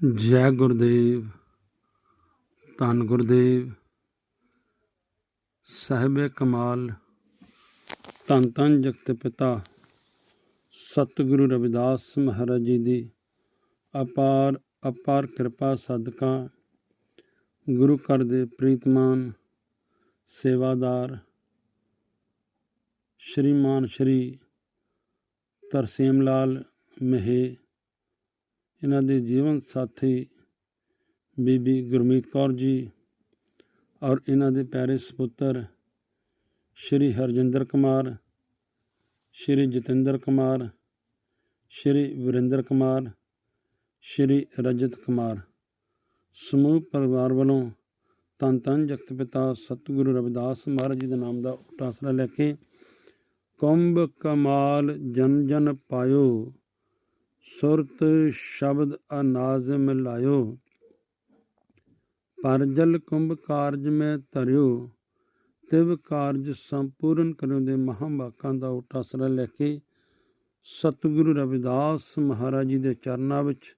ਜੈ ਗੁਰਦੇਵ, ਧੰਨ ਗੁਰਦੇਵ। ਸਾਹਿਬੇ ਕਮਾਲ, ਧੰਨ ਧੰਨ ਜਗਤ ਪਿਤਾ, ਸਤਿਗੁਰੂ ਰਵਿਦਾਸ ਮਹਾਰਾਜ ਜੀ ਦੀ ਅਪਾਰ ਅਪਾਰ ਕਿਰਪਾ ਸਦਕਾ। ਗੁਰੂ ਘਰ ਦੇ ਪ੍ਰੀਤਮਾਨ, ਸੇਵਾਦਾਰ, ਸ਼੍ਰੀਮਾਨ ਸ਼੍ਰੀ ਤਰਸੇਮ ਲਾਲ ਮਹੇ ਇਹਨਾਂ ਦੇ ਜੀਵਨ ਸਾਥੀ ਬੀਬੀ ਗੁਰਮੀਤ ਕੌਰ ਜੀ ਔਰ ਇਹਨਾਂ ਦੇ ਪਿਆਰੇ ਸੁਪੁੱਤਰ ਸ਼੍ਰੀ ਹਰਜਿੰਦਰ ਕੁਮਾਰ, ਸ਼੍ਰੀ ਜਤਿੰਦਰ ਕੁਮਾਰ, ਸ਼੍ਰੀ ਵਰਿੰਦਰ ਕੁਮਾਰ, ਸ਼੍ਰੀ ਰਜਤ ਕੁਮਾਰ। ਸਮੂਹ ਪਰਿਵਾਰ ਵੱਲੋਂ ਧੰਨ ਧੰਨ ਜਗਤ ਪਿਤਾ ਸਤਿਗੁਰੂ ਰਵਿਦਾਸ ਮਹਾਰਾਜ ਜੀ ਦੇ ਨਾਮ ਦਾ ਉਟਾਸਰਾ ਲੈ ਕੇ ਕੁੰਭ ਕਮਾਲ ਜਨ ਜਨ ਪਾਇਓ। ਸੁਰਤ ਸ਼ਬਦ ਅਨਾਜ਼ ਮਿਲਾਇਓ ਪਰਜਲ ਕੁੰਭ ਕਾਰਜ ਮੈਂ ਧਰਿਓ, ਤਿਵ ਕਾਰਜ ਸੰਪੂਰਨ ਕਰਿਓ ਦੇ ਮਹਾਂਵਾਕਾਂ ਦਾ ਉਟਾਸਰਾ ਲੈ ਕੇ ਸਤਿਗੁਰੂ ਰਵਿਦਾਸ ਮਹਾਰਾਜ ਜੀ ਦੇ ਚਰਨਾਂ ਵਿੱਚ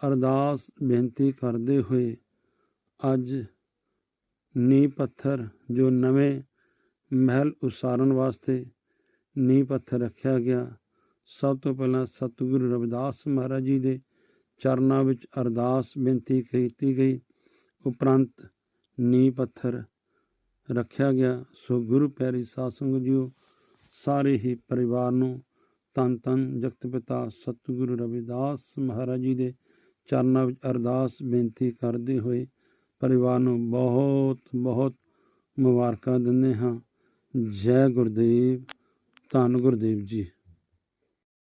ਅਰਦਾਸ ਬੇਨਤੀ ਕਰਦੇ ਹੋਏ ਅੱਜ ਨੀ ਪੱਥਰ ਜੋ ਨਵੇਂ ਮਹਿਲ ਉਸਾਰਨ ਵਾਸਤੇ ਨੀ ਪੱਥਰ ਰੱਖਿਆ ਗਿਆ ਸਭ ਤੋਂ ਪਹਿਲਾਂ ਸਤਿਗੁਰੂ ਰਵਿਦਾਸ ਮਹਾਰਾਜ ਜੀ ਦੇ ਚਰਨਾਂ ਵਿੱਚ ਅਰਦਾਸ ਬੇਨਤੀ ਕੀਤੀ ਗਈ। ਉਪਰੰਤ ਨੀ ਪੱਥਰ ਰੱਖਿਆ ਗਿਆ। ਸੋ ਗੁਰੂ ਪਿਆਰੀ ਸਾਧ ਸੰਗਤ ਜੀਓ, ਸਾਰੇ ਹੀ ਪਰਿਵਾਰ ਨੂੰ ਤਨ ਤਨ ਜਗਤ ਪਿਤਾ ਸਤਿਗੁਰੂ ਰਵਿਦਾਸ ਮਹਾਰਾਜ ਜੀ ਦੇ ਚਰਨਾਂ ਵਿੱਚ ਅਰਦਾਸ ਬੇਨਤੀ ਕਰਦੇ ਹੋਏ ਪਰਿਵਾਰ ਨੂੰ ਬਹੁਤ ਬਹੁਤ ਮੁਬਾਰਕਾਂ ਦਿੰਦੇ ਹਾਂ। ਜੈ ਗੁਰਦੇਵ, ਧੰਨ ਗੁਰਦੇਵ ਜੀ।